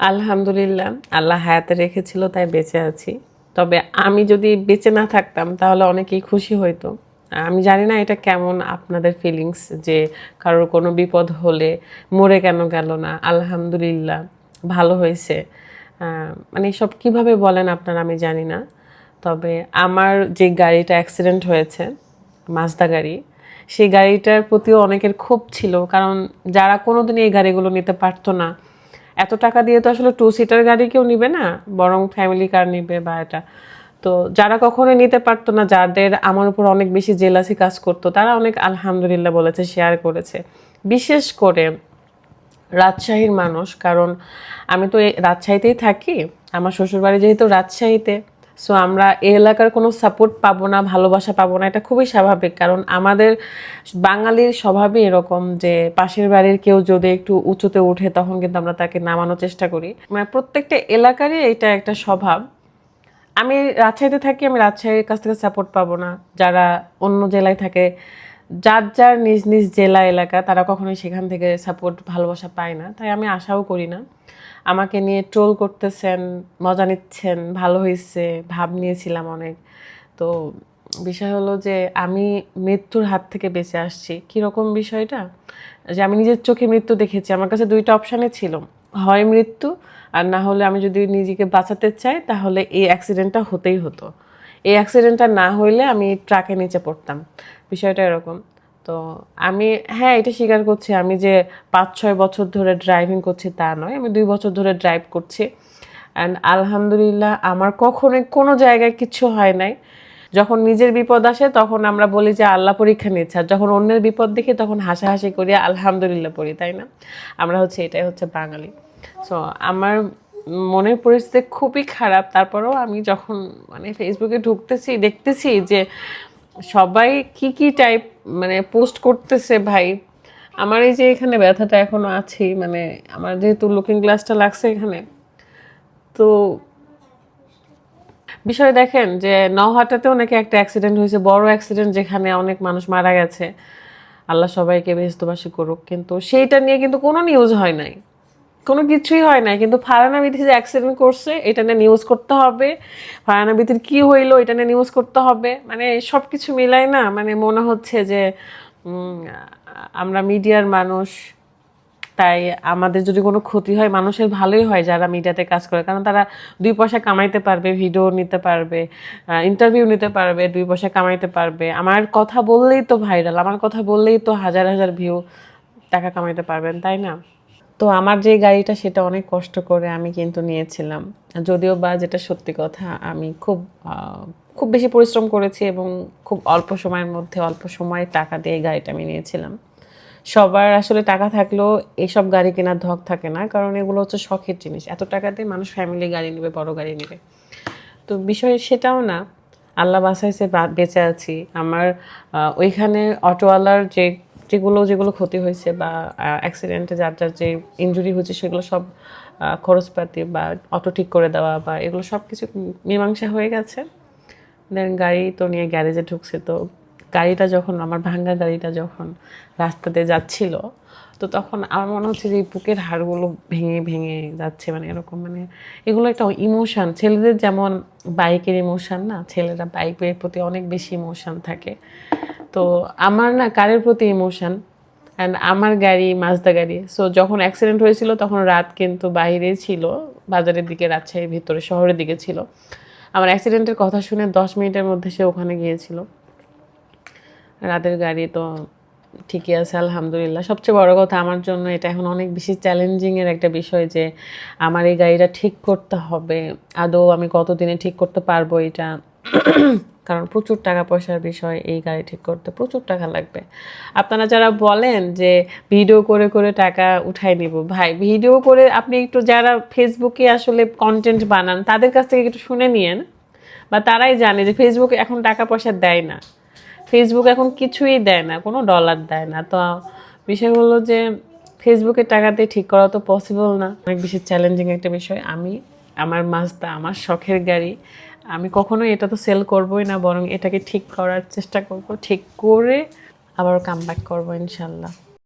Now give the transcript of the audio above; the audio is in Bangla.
আলহামদুলিল্লাহ, আল্লাহ হায়াতে রেখেছিল, তাই বেঁচে আছি। তবে আমি যদি বেঁচে না থাকতাম, তাহলে অনেকেই খুশি হইতো। আমি জানি না এটা কেমন আপনাদের ফিলিংস যে কারোর কোনো বিপদ হলে মরে কেন গেল না। আলহামদুলিল্লাহ, ভালো হয়েছে। মানে সব কীভাবে বলেন আপনারা আমি জানি না। তবে আমার যে গাড়িটা অ্যাক্সিডেন্ট হয়েছে মাজদা গাড়ি, সেই গাড়িটার প্রতিও অনেকের ক্ষোভ ছিল। কারণ যারা কোনোদিন এই গাড়িগুলো নিতে পারতো না এত টাকা দিয়ে তো আসলে টু সিটার গাড়ি কেউ নিবে না, বরং ফ্যামিলি কার নিবে বা এটা। তো যারা কখনো নিতে পারতো না, যাদের আমার উপর অনেক বেশি জেলাসি কাজ করতো, তারা অনেক আলহামদুলিল্লাহ বলেছে শেয়ার করেছে। বিশেষ করে রাজশাহীর মানুষ, কারণ আমি তো রাজশাহীতেই থাকি, আমার শ্বশুরবাড়ি যেহেতু রাজশাহীতে সো আমরা এ এলাকার কোনো সাপোর্ট পাবো না, ভালোবাসা পাবো না, এটা খুবই স্বাভাবিক। কারণ আমাদের বাঙালির স্বভাবই এরকম যে পাশের বাড়ির কেউ যদি একটু উঁচুতে উঠে তখন কিন্তু আমরা তাকে নামানোর চেষ্টা করি। মানে প্রত্যেকটা এলাকারই এটা একটা স্বভাব। আমি রাজশাহীতে থাকি, আমি রাজশাহীর কাছ থেকে সাপোর্ট পাবো না। যারা অন্য জেলায় থাকে যার যার নিজ নিজ জেলা, এলাকা, তারা কখনোই সেখান থেকে সাপোর্ট ভালোবাসা পায় না। তাই আমি আশাও করি না। আমাকে নিয়ে ট্রোল করতেছেন, মজা নিচ্ছেন, ভালো হয়েছে ভাব নিয়েছিলাম অনেক। তো বিষয় হলো যে আমি মৃত্যুর হাত থেকে বেঁচে আসছি। কীরকম বিষয়টা? যে আমি নিজের চোখে মৃত্যু দেখেছি। আমার কাছে দুইটা অপশানে ছিল। হয় মৃত্যু, আর না হলে আমি যদি নিজেকে বাঁচাতে চাই, তাহলে এই অ্যাক্সিডেন্টটা হতেই হতো। এই অ্যাক্সিডেন্টটা না হইলে আমি ট্রাকের নিচে পড়তাম। বিষয়টা এরকম। তো আমি হ্যাঁ এটা স্বীকার করছি। আমি যে পাঁচ ছয় বছর ধরে ড্রাইভিং করছি তা নয়। আমি দুই বছর ধরে ড্রাইভ করছি। অ্যান্ড আলহামদুলিল্লাহ, আমার কখনোই কোনো জায়গায় কিচ্ছু হয় নাই। যখন নিজের বিপদ আসে, তখন আমরা বলি যে আল্লাহ পরীক্ষা নিচ্ছে। আর যখন অন্যের বিপদ দেখি, তখন হাসাহাসি করি, আলহামদুলিল্লাহ পড়ি, তাই না? আমরা হচ্ছে, এটাই হচ্ছে বাঙালি। সো আমার মনের পরিস্থিতি খুবই খারাপ। তারপরেও আমি যখন মানে ফেসবুকে ঢুকতেছি, দেখতেছি যে সবাই কি কি টাইপ মানে পোস্ট করতেছে ভাই। আমার এই যে এখানে ব্যথাটা এখনও আছেই মানে আমার যেহেতু লুকিং গ্লাসটা লাগছে এখানে। তো বিষয় দেখেন যে নহাটাতেও নাকি একটা অ্যাক্সিডেন্ট হয়েছে, বড় অ্যাক্সিডেন্ট যেখানে অনেক মানুষ মারা গেছে। আল্লাহ সবাইকে বেহস্তবাসী করুক। কিন্তু সেইটা নিয়ে কিন্তু কোনো নিউজ হয় নাই। কোনো কিছুই হয় না। কিন্তু ফারানা বিথি যে অ্যাক্সিডেন্ট করছে, এটা নিয়ে নিউজ করতে হবে। ফারানা বিথির কী হইল, এটা নিয়ে নিউজ করতে হবে। মানে সব কিছু মিলাই না মানে মনে হচ্ছে যে আমরা মিডিয়ার মানুষ, তাই আমাদের যদি কোনো ক্ষতি হয়, মানুষের ভালোই হয় যারা মিডিয়াতে কাজ করে। কারণ তারা দুই পয়সা কামাইতে পারবে ভিডিও নিতে পারবে ইন্টারভিউ নিতে পারবে, দুই পয়সা কামাইতে পারবে। আমার কথা বললেই তো ভাইরাল আমার কথা বললেই তো হাজার হাজার ভিউ টাকা কামাইতে পারবেন, তাই না? তো আমার যে গাড়িটা সেটা অনেক কষ্ট করে আমি কিন্তু নিয়েছিলাম। যদিও বা যেটা সত্যি কথা, আমি খুব খুব বেশি পরিশ্রম করেছি এবং খুব অল্প সময়ের মধ্যে অল্প সময়ে টাকা দিয়ে গাড়িটা আমি নিয়েছিলাম। সবার আসলে টাকা থাকলেও এইসব গাড়ি কেনার ধক থাকে না, কারণ এগুলো হচ্ছে শখের জিনিস। এত টাকা দিয়ে মানুষ ফ্যামিলি গাড়ি নেবে, বড় গাড়ি নেবে। তো বিষয় সেটাও না। আল্লাহ বাসাইছে বা- বেঁচে আছি। আমার ওইখানে অটোওয়ালার যে যেগুলো যেগুলো ক্ষতি হয়েছে বা অ্যাক্সিডেন্টে যার যার যে ইনজুরি হয়েছে সেগুলো সব খরচপাতি বা অটো ঠিক করে দেওয়া বা এগুলো সব কিছু মীমাংসা হয়ে গেছে। দেন গাড়ি তো নিয়ে গ্যারেজে ঢুকছে তো গাড়িটা যখন, আমার ভাঙ্গা গাড়িটা যখন রাস্তাতে যাচ্ছিল, তো তখন আমার মনে হচ্ছে যে এই বুকের হাড়গুলো ভেঙে ভেঙে যাচ্ছে মানে এরকম মানে এগুলো একটা ইমোশান ছেলেদের যেমন বাইকের ইমোশান না, ছেলেরা বাইকের প্রতি অনেক বেশি ইমোশান থাকে। তো আমার না কারের প্রতি ইমোশন অ্যান্ড আমার গাড়ি মাজদা গাড়ি। সো যখন অ্যাক্সিডেন্ট হয়েছিল, তখন রাত কিন্তু বাইরে ছিল, বাজারের দিকে, রাজশাহীর ভিতরে, শহরের দিকে ছিল। আমার অ্যাক্সিডেন্টের কথা শুনে দশ মিনিটের মধ্যে সে ওখানে গিয়েছিল। রাতের গাড়ি তো ঠিকই আছে, আলহামদুলিল্লাহ। সবচেয়ে বড় কথা আমার জন্য এটা এখন অনেক বেশি চ্যালেঞ্জিংয়ের একটা বিষয় যে আমার এই গাড়িটা ঠিক করতে হবে। আদৌ আমি কতদিনে ঠিক করতে পারব এটা? কারণ প্রচুর টাকা পয়সার বিষয়, এই গাড়ি ঠিক করতে প্রচুর টাকা লাগবে। আপনারা যারা বলেন যে ভিডিও করে করে টাকা উঠাই নিব, ভাই ভিডিও করে আপনি একটু যারা ফেসবুকে আসলে কন্টেন্ট বানান, তাদের কাছ থেকে একটু শুনে নিয়েন। বা তারাই জানে যে ফেসবুকে এখন টাকা পয়সা দেয় না। ফেসবুক এখন কিছুই দেয় না, কোনো ডলার দেয় না। তো বিষয় হলো যে ফেসবুকে টাকা দিয়ে ঠিক করা তো পসিবল না। অনেক বেশি চ্যালেঞ্জিং একটা বিষয়। আমি, আমার মাজদা আমার শখের গাড়ি আমি কখনোই এটা তো সেল করবোই না, বরং এটাকে ঠিক করার চেষ্টা করব। ঠিক করে আবার কাম ব্যাক করব ইনশাল্লাহ।